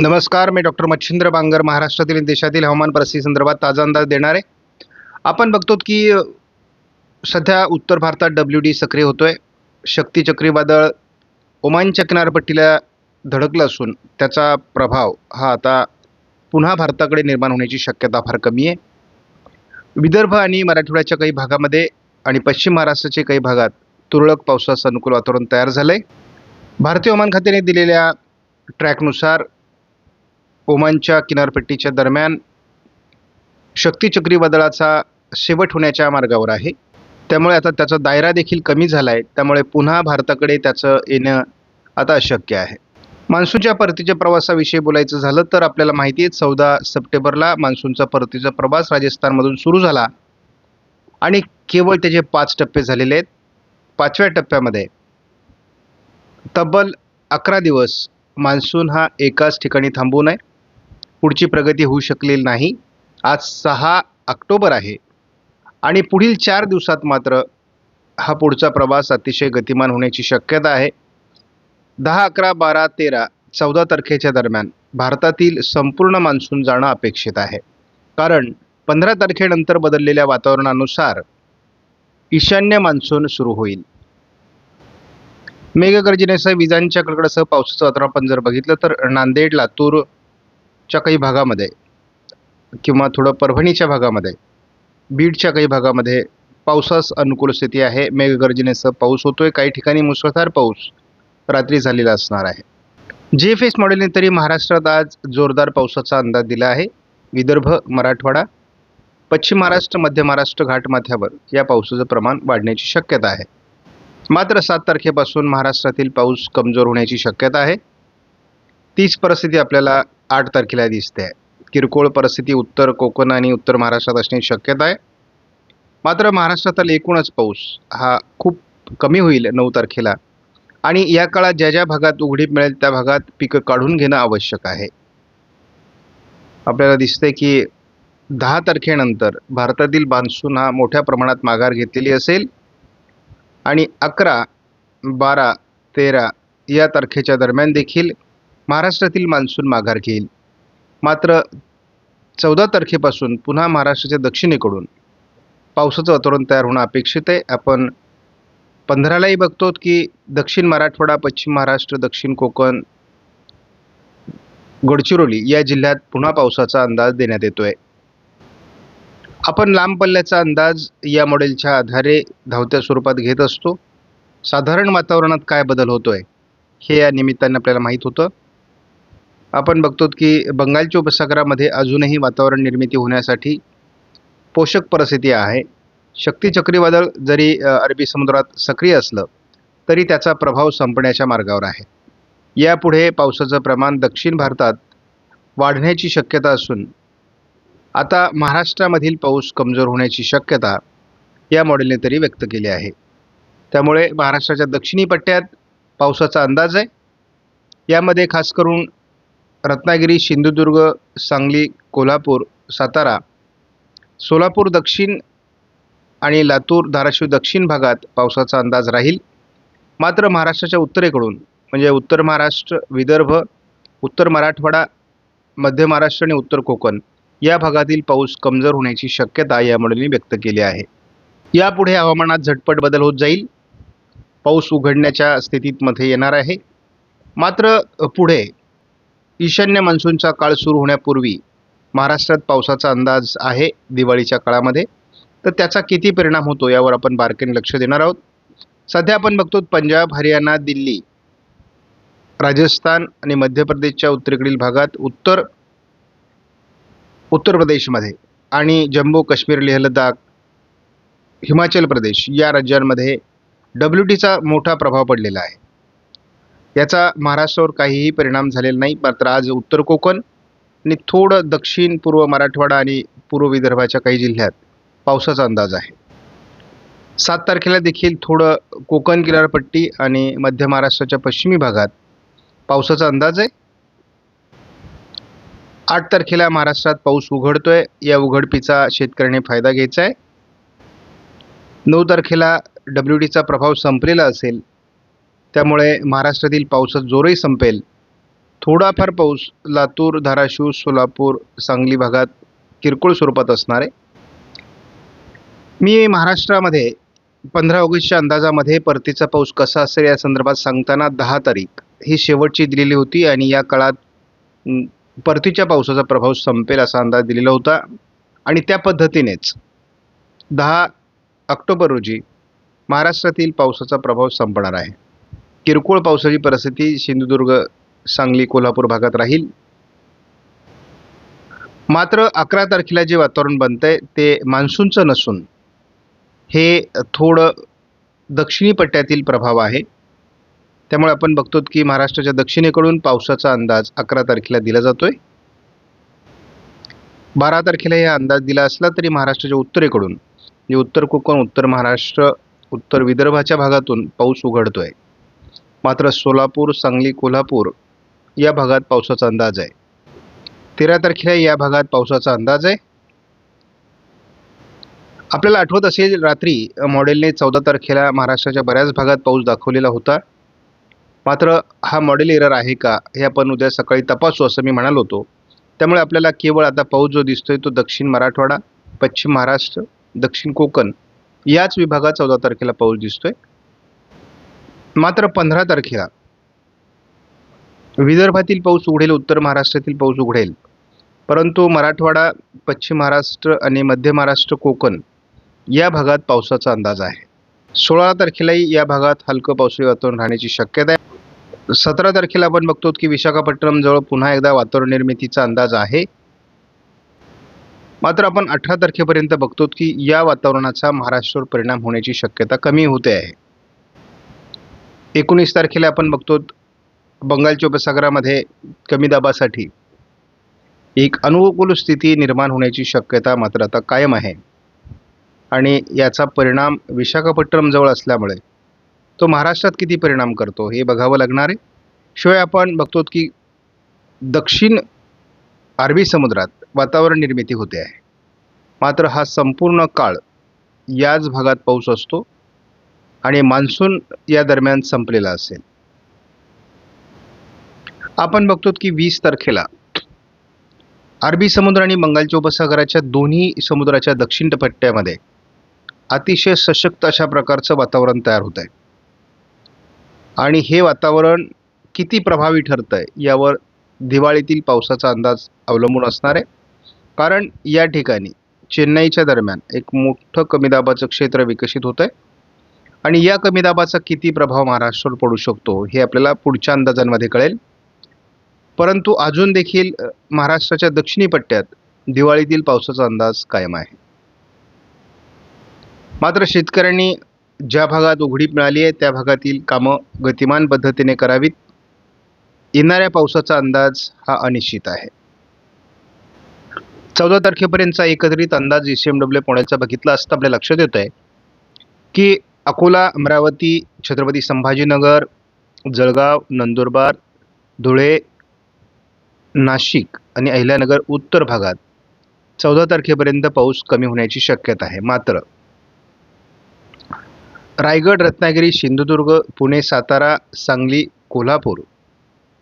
नमस्कार मी डॉक्टर मच्छिंद्र बांगर महाराष्ट्रातील आणि देशातील हवामान परिस्थिती संदर्भात ताजा अंदाज देणार आहे. आपण बघतो की सध्या उत्तर भारतात डब्ल्यू डी सक्रिय होतो आहे शक्ती चक्रीवादळ ओमानच्या किनारपट्टीला धडकलं असून त्याचा प्रभाव हा आता पुन्हा भारताकडे निर्माण होण्याची शक्यता फार कमी आहे. विदर्भ आणि मराठवाड्याच्या काही भागामध्ये आणि पश्चिम महाराष्ट्राच्या काही भागात तुरळक पावसाचं अनुकूल वातावरण तयार झालं आहे भारतीय हवामान खात्याने दिलेल्या ट्रॅकनुसार ओमानच्या किनारपट्टीच्या दरम्यान शक्ती चक्रीवादळाचा शेवट होण्याच्या मार्गावर आहे. त्यामुळे आता त्याचा दायरा देखील कमी झाला आहे त्यामुळे पुन्हा भारताकडे त्याचं येणं आता अशक्य आहे. मान्सूनच्या परतीच्या प्रवासाविषयी बोलायचं झालं तर आपल्याला माहिती आहे चौदा सप्टेंबरला मान्सूनचा परतीचा प्रवास राजस्थानमधून सुरू झाला. आणि केवळ त्याचे पाच टप्पे झालेले आहेत पाचव्या टप्प्यामध्ये तब्बल अकरा दिवस मान्सून हा एकाच ठिकाणी थांबू नये पुढची प्रगती होऊ शकलेली नाही. आज सहा ऑक्टोबर आहे. आणि पुढील चार दिवसात मात्र हा पुढचा प्रवास अतिशय गतिमान होण्याची शक्यता आहे. दहा अकरा बारा तेरा चौदा तारखेच्या दरम्यान भारतातील संपूर्ण मान्सून जाणं अपेक्षित आहे. कारण पंधरा तारखेनंतर बदललेल्या वातावरणानुसार ईशान्य मान्सून सुरू होईल. मेघगर्जनेसह विजांच्या कडकडासह पावसाचं वातावरण आपण जर बघितलं तर नांदेड लातूर च्या काही भागामध्ये किंवा थोडं परभणीच्या भागामध्ये बीडच्या काही भागामध्ये पावसास अनुकूल स्थिती आहे. मेघगर्जनेसह पाऊस होतोय. काही ठिकाणी मुसळधार पाऊस रात्री झालेला असणार आहे. जी एफ एस मॉडेलने तरी महाराष्ट्रात आज जोरदार पावसाचा अंदाज दिला आहे. विदर्भ मराठवाडा पश्चिम महाराष्ट्र मध्य महाराष्ट्र घाटमाथ्यावर या पावसाचं प्रमाण वाढण्याची शक्यता आहे. मात्र सात तारखेपासून महाराष्ट्रातील पाऊस कमजोर होण्याची शक्यता आहे. तीच परिस्थिती आपल्याला आठ तारखेला दिसते. आहे किरकोळ परिस्थिती उत्तर कोकण आणि उत्तर महाराष्ट्रात असण्याची शक्यता आहे. मात्र महाराष्ट्रातील एकूणच पाऊस हा खूप कमी होईल नऊ तारखेला. आणि या काळात ज्या ज्या भागात उघडीप मिळेल त्या भागात पिकं काढून घेणं आवश्यक आहे. आपल्याला दिसते की दहा तारखेनंतर भारतातील मान्सून हा मोठ्या प्रमाणात माघार घेतलेली असेल. आणि अकरा बारा तेरा या तारखेच्या दरम्यान देखील महाराष्ट्रातील मान्सून माघार घेईल. मात्र चौदा तारखेपासून पुन्हा महाराष्ट्राच्या दक्षिणेकडून पावसाचं वातावरण तयार होणं अपेक्षित आहे. आपण पंधरालाही बघतो की दक्षिण मराठवाडा पश्चिम महाराष्ट्र दक्षिण कोकण गडचिरोली या जिल्ह्यात पुन्हा पावसाचा अंदाज देण्यात येतो आहे आपण लांब पल्ल्याचा अंदाज या मॉडेलच्या आधारे धावत्या स्वरूपात घेत असतो. साधारण वातावरणात काय बदल होतो आहे हे या निमित्ताने आपल्याला माहीत होतं. आपण बघतो की बंगालच्या उपसागरामध्ये अजूनही वातावरण निर्मिती होण्यासाठी पोषक परिस्थिती आहे. शक्ती चक्रीवादळ जरी अरबी समुद्रात सक्रिय असलं तरी त्याचा प्रभाव संपण्याच्या मार्गावर आहे. यापुढे पावसाचं प्रमाण दक्षिण भारतात वाढण्याची शक्यता असून आता महाराष्ट्रामधील पाऊस कमजोर होण्याची शक्यता या मॉडेलने तरी व्यक्त केली आहे. त्यामुळे महाराष्ट्राच्या दक्षिणी पट्ट्यात पावसाचा अंदाज आहे. यामध्ये खास करून रत्नागिरी सिंधुदुर्ग सांगली कोल्हापूर सातारा. सोलापूर दक्षिण आणि लातूर धाराशिव दक्षिण भागात पावसाचा अंदाज राहील. मात्र महाराष्ट्राच्या उत्तरेकडून म्हणजे उत्तर महाराष्ट्र विदर्भ उत्तर मराठवाडा मध्य महाराष्ट्र आणि उत्तर कोकण या भागातील पाऊस कमजोर होण्याची शक्यता या मॉडेलने व्यक्त केली आहे. यापुढे हवामानात झटपट बदल होत जाईल. पाऊस उघडण्याच्या स्थितीत मध्ये येणार आहे. मात्र पुढे ईशान्य मान्सूनचा काळ सुरू होण्यापूर्वी महाराष्ट्रात पावसाचा अंदाज आहे दिवाळीच्या काळामध्ये. तर त्याचा किती परिणाम होतो यावर आपण बारकाईने लक्ष देणार आहोत. सध्या आपण बघतो पंजाब हरियाणा दिल्ली राजस्थान आणि मध्य प्रदेशच्या उत्तरेकडील भागात उत्तर उत्तर प्रदेशमध्ये आणि जम्मू काश्मीर लेह लडाख हिमाचल प्रदेश या राज्यांमध्ये डब्ल्यू टीचा मोठा प्रभाव पडलेला आहे. याचा महाराष्ट्रावर काहीही परिणाम झालेला नाही. मात्र आज उत्तर कोकण आणि थोडं दक्षिण पूर्व मराठवाडा आणि पूर्व विदर्भाच्या काही जिल्ह्यात पावसाचा अंदाज आहे. सात तारखेला देखील थोडं कोकण किनारपट्टी आणि मध्य महाराष्ट्राच्या पश्चिमी भागात पावसाचा अंदाज आहे. आठ तारखेला महाराष्ट्रात पाऊस उघडतोय. या उघडपीचा शेतकऱ्याने फायदा घ्यायचा आहे. नऊ तारखेला डब्ल्यू डीचा प्रभाव संपलेला असेल त्यामुळे महाराष्ट्रातील पावसाचा जोरही संपेल. थोडाफार पाऊस लातूर धाराशिव सोलापूर सांगली भागात किरकोळ स्वरूपात असणार आहे. मी महाराष्ट्रामध्ये पंधरा ऑगस्टच्या अंदाजामध्ये परतीचा पाऊस कसा असेल या संदर्भात सांगताना दहा तारीख ही शेवटची दिलेली होती आणि या काळात परतीच्या पावसाचा प्रभाव संपेल असा अंदाज दिलेला होता. आणि त्या पद्धतीनेच दहा ऑक्टोबर रोजी महाराष्ट्रातील पावसाचा प्रभाव संपणार आहे. किरकोळ पावसाची परिस्थिती सिंधुदुर्ग सांगली कोल्हापूर भागात राहील. मात्र अकरा तारखेला जे वातावरण बनतंय ते मान्सूनचं नसून हे थोडं दक्षिणी पट्ट्यातील प्रभाव आहे. त्यामुळे आपण बघतो की महाराष्ट्राच्या दक्षिणेकडून पावसाचा अंदाज अकरा तारखेला दिला जातोय. बारा तारखेला हे अंदाज दिला असला तरी महाराष्ट्राच्या उत्तरेकडून म्हणजे उत्तर कोकण उत्तर महाराष्ट्र उत्तर विदर्भाच्या भागातून पाऊस उघडतोय. मात्र सोलापूर सांगली कोल्हापूर या भागात पावसाचा अंदाज आहे. तेरा तारखेला या भागात पावसाचा अंदाज आहे. आपल्याला आठवत असेल रात्री मॉडेलने चौदा तारखेला महाराष्ट्राच्या बऱ्याच भागात पाऊस दाखवलेला होता. मात्र हा मॉडेल एरर आहे का हे आपण उद्या सकाळी तपासू असं मी म्हणालो होतो. त्यामुळे आपल्याला केवळ आता पाऊस जो दिसतोय तो दक्षिण मराठवाडा पश्चिम महाराष्ट्र दक्षिण कोकण याच विभागात चौदा तारखेला पाऊस दिसतोय. मात्र पंधरा तारखेला विदर्भातील पाऊस उघडेल उत्तर महाराष्ट्रातील पाऊस उघडेल. परंतु मराठवाडा पश्चिम महाराष्ट्र आणि मध्य महाराष्ट्र कोकण या भागात पावसाचा अंदाज आहे. सोळा तारखेलाही या भागात हलकं पावसाळी वातावरण राहण्याची शक्यता आहे. सतरा तारखेला आपण बघतो की विशाखापट्टणम जवळ पुन्हा एकदा वातावरण निर्मितीचा अंदाज आहे. मात्र आपण अठरा तारखेपर्यंत बघतो की या वातावरणाचा महाराष्ट्रावर परिणाम होण्याची शक्यता कमी होते आहे. एकोणीस तारखेला आपण बघतो बंगालच्या उपसागरामध्ये कमी दाबासाठी एक अनुकूल स्थिती निर्माण होण्याची शक्यता मात्र आता कायम आहे. आणि याचा परिणाम विशाखापट्टणमजवळ असल्यामुळे तो महाराष्ट्रात किती परिणाम करतो हे बघावं लागणार आहे. शिवाय आपण बघतो की दक्षिण अरबी समुद्रात वातावरण निर्मिती होते आहे. मात्र हा संपूर्ण काळ याच भागात पाऊस असतो. आणि मान्सून या दरम्यान संपलेला असेल. आपण बघतो की वीस तारखेला अरबी समुद्र आणि बंगालच्या उपसागराच्या दोन्ही समुद्राच्या दक्षिण पट्ट्यामध्ये अतिशय सशक्त अशा प्रकारचं वातावरण तयार होत आहे आणि हे वातावरण किती प्रभावी ठरतं आहे यावर दिवाळीतील पावसाचा अंदाज अवलंबून असणार आहे. कारण या ठिकाणी चेन्नईच्या दरम्यान एक मोठं कमी दाबाचं क्षेत्र विकसित होतं आहे आणि या कमी दाबाचा किती प्रभाव महाराष्ट्रावर पडू शकतो हे आपल्याला पुढच्या अंदाजांमध्ये कळेल. परंतु अजून देखील महाराष्ट्राच्या दक्षिणी पट्ट्यात दिवाळीतील पावसाचा अंदाज कायम आहे. मात्र शेतकऱ्यांनी ज्या भागात उघडी मिळाली आहे त्या भागातील कामं गतिमान पद्धतीने करावीत. येणाऱ्या पावसाचा अंदाज हा अनिश्चित आहे. चौदा तारखेपर्यंतचा एकत्रित अंदाज ई सी एम डब्ल्यू पुण्याचा बघितला असता आपल्या लक्षात येत आहे की अकोला अमरावती छत्रपती संभाजीनगर जळगाव नंदुरबार धुळे नाशिक आणि अहिल्यानगर उत्तर भागात चौदा तारखेपर्यंत पाऊस कमी होण्याची शक्यता आहे. मात्र रायगड रत्नागिरी सिंधुदुर्ग पुणे सातारा सांगली कोल्हापूर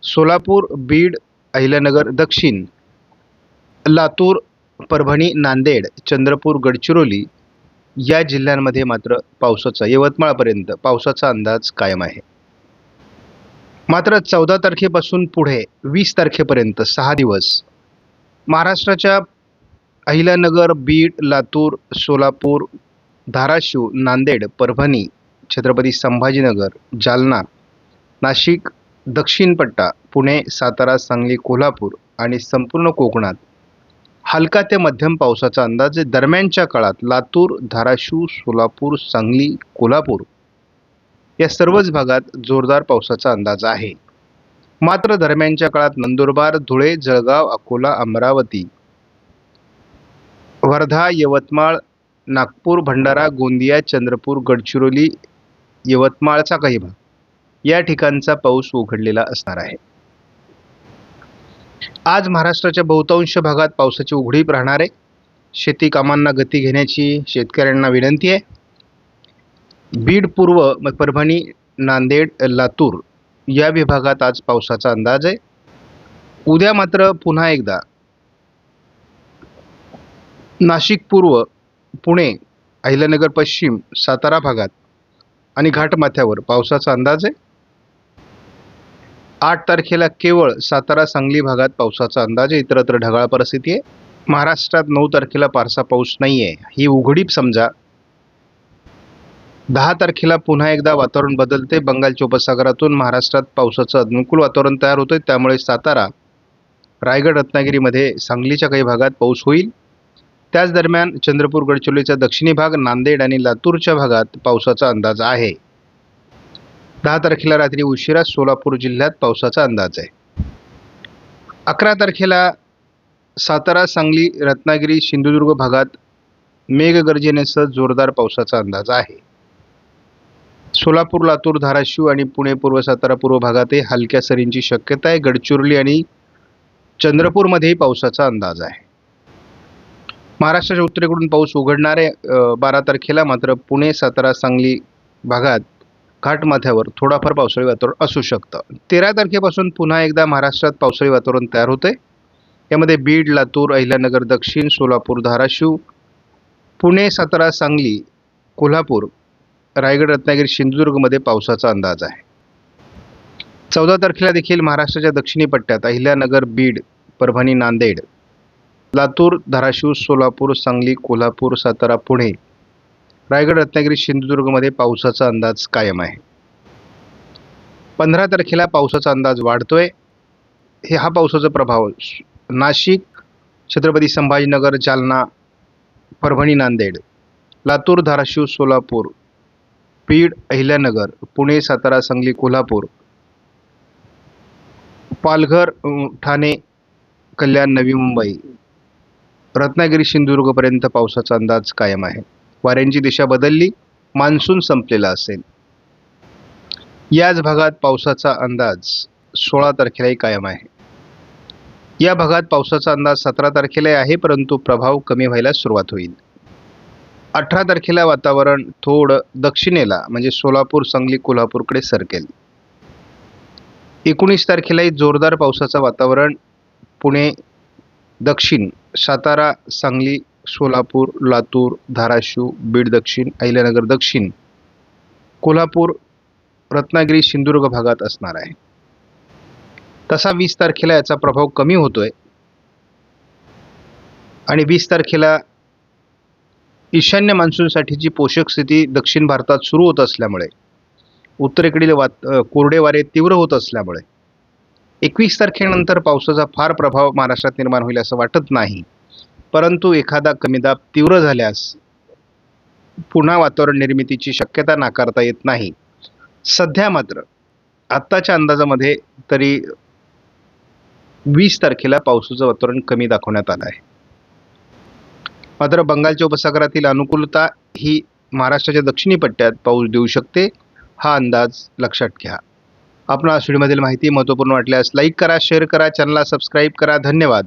सोलापूर बीड अहिल्यानगर दक्षिण लातूर परभणी नांदेड चंद्रपूर गडचिरोली या जिल्ह्यांमध्ये मात्र पावसाचा यवतमाळपर्यंत पावसाचा अंदाज कायम आहे. मात्र चौदा तारखेपासून पुढे वीस तारखेपर्यंत सहा दिवस महाराष्ट्राच्या अहिल्यानगर बीड लातूर सोलापूर धाराशिव नांदेड परभणी छत्रपती संभाजीनगर जालना नाशिक दक्षिणपट्टा पुणे सातारा सांगली कोल्हापूर आणि संपूर्ण कोकणात हलका ते मध्यम पावसाचा अंदाज दरम्यानच्या काळात लातूर धाराशिव सोलापूर सांगली कोल्हापूर या सर्वच भागात जोरदार पावसाचा अंदाज आहे. मात्र दरम्यानच्या काळात नंदुरबार धुळे जळगाव अकोला अमरावती वर्धा यवतमाळ नागपूर भंडारा गोंदिया चंद्रपूर गडचिरोली यवतमाळचा काही भाग या ठिकाणचा पाऊस उघडलेला असणार आहे. आज महाराष्ट्राच्या बहुतांश भागात पावसाची उघडीप राहणार आहे. शेती कामांना गती घेण्याची शेतकऱ्यांना विनंती आहे. बीड पूर्व परभणी नांदेड लातूर या विभागात आज पावसाचा अंदाज आहे. उद्या मात्र पुन्हा एकदा नाशिक पूर्व पुणे अहिल्यानगर पश्चिम सातारा भागात आणि घाटमाथ्यावर पावसाचा अंदाज आहे. आठ तारखेला केवळ सातारा सांगली भागात पावसाचा अंदाज आहे. इतरत्र ढगाळ परिस्थिती आहे. महाराष्ट्रात नऊ तारखेला फारसा पाऊस नाही आहे ही उघडीप समजा. दहा तारखेला पुन्हा एकदा वातावरण बदलते. बंगालच्या उपसागरातून महाराष्ट्रात पावसाचं अनुकूल वातावरण तयार होतं त्यामुळे सातारा रायगड रत्नागिरीमध्ये सांगलीच्या काही भागात पाऊस होईल. त्याच दरम्यान चंद्रपूर गडचिरोलीचा दक्षिणी भाग नांदेड आणि लातूरच्या भागात पावसाचा अंदाज आहे. दहा तारखेला रात्री उशिरा सोलापूर जिल्ह्यात पावसाचा अंदाज आहे. अकरा तारखेला सातारा सांगली रत्नागिरी सिंधुदुर्ग भागात मेघगर्जनेसह जोरदार पावसाचा अंदाज आहे. सोलापूर लातूर धाराशिव आणि पुणे पूर्व सातारा पूर्व भागातही हलक्या सरींची शक्यता आहे. गडचिरोली आणि चंद्रपूरमध्येही पावसाचा अंदाज आहे. महाराष्ट्राच्या उत्तरेकडून पाऊस उघडणार आहे. बारा तारखेला मात्र पुणे सातारा सांगली भागात घाटमाथ्यावर थोडाफार पावसाळी वातावरण असू शकतं. तेरा तारखेपासून पुन्हा एकदा महाराष्ट्रात पावसाळी वातावरण तयार होते यामध्ये बीड लातूर अहिल्यानगर दक्षिण सोलापूर धाराशिव पुणे सातारा सांगली कोल्हापूर रायगड रत्नागिरी सिंधुदुर्गमध्ये पावसाचा अंदाज आहे. चौदा तारखेला देखील महाराष्ट्राच्या दक्षिणी पट्ट्यात अहिल्यानगर बीड परभणी नांदेड लातूर धाराशिव सोलापूर सांगली कोल्हापूर सातारा पुणे रायगड रत्नागिरी सिंधुदुर्गमध्ये पावसाचा अंदाज कायम आहे. पंधरा तारखेला पावसाचा अंदाज वाढतोय. हे हा पावसाचा प्रभाव नाशिक छत्रपती संभाजीनगर जालना परभणी नांदेड लातूर धाराशिव सोलापूर बीड अहिल्यानगर पुणे सातारा सांगली कोल्हापूर पालघर ठाणे कल्याण नवी मुंबई रत्नागिरी सिंधुदुर्गपर्यंत पावसाचा अंदाज कायम आहे. वाऱ्यांची दिशा बदलली मान्सून संपलेला असेल. याच भागात पावसाचा अंदाज सोळा तारखेलाही कायम आहे. या भागात पावसाचा अंदाज सतरा तारखेलाही आहे परंतु प्रभाव कमी व्हायला सुरुवात होईल. अठरा तारखेला वातावरण थोडं दक्षिणेला म्हणजे सोलापूर सांगली कोल्हापूरकडे सरकेल. एकोणीस तारखेलाही जोरदार पावसाचं वातावरण पुणे दक्षिण सातारा सांगली सोलापूर लातूर धाराशिव बीड दक्षिण अहिल्यानगर दक्षिण. कोल्हापूर रत्नागिरी सिंधुदुर्ग भागात असणार आहे. तसा वीस तारखेला याचा प्रभाव कमी होतोय. आणि वीस तारखेला ईशान्य मान्सूनसाठीची पोषक स्थिती दक्षिण भारतात सुरू होत असल्यामुळे उत्तरेकडील वात कोरडे वारे तीव्र होत असल्यामुळे एकवीस तारखेनंतर पावसाचा फार प्रभाव महाराष्ट्रात निर्माण होईल असं वाटत नाही. परंतु एखादा कमी दाब तीव्र झाल्यास पुन्हा वातावरण निर्मितीची शक्यता नाकारता येत नाही. सध्या मात्र आत्ताच्या अंदाजामध्ये तरी वीस तारखेला पावसाचं वातावरण कमी दाखवण्यात आलं आहे. मात्र बंगालच्या उपसागरातील अनुकूलता ही महाराष्ट्राच्या दक्षिणी पट्ट्यात पाऊस देऊ शकते हा अंदाज लक्षात घ्या. आपण आज व्हिडिओमधील माहिती महत्त्वपूर्ण वाटल्यास लाईक करा शेअर करा चॅनलला सबस्क्राईब करा. धन्यवाद.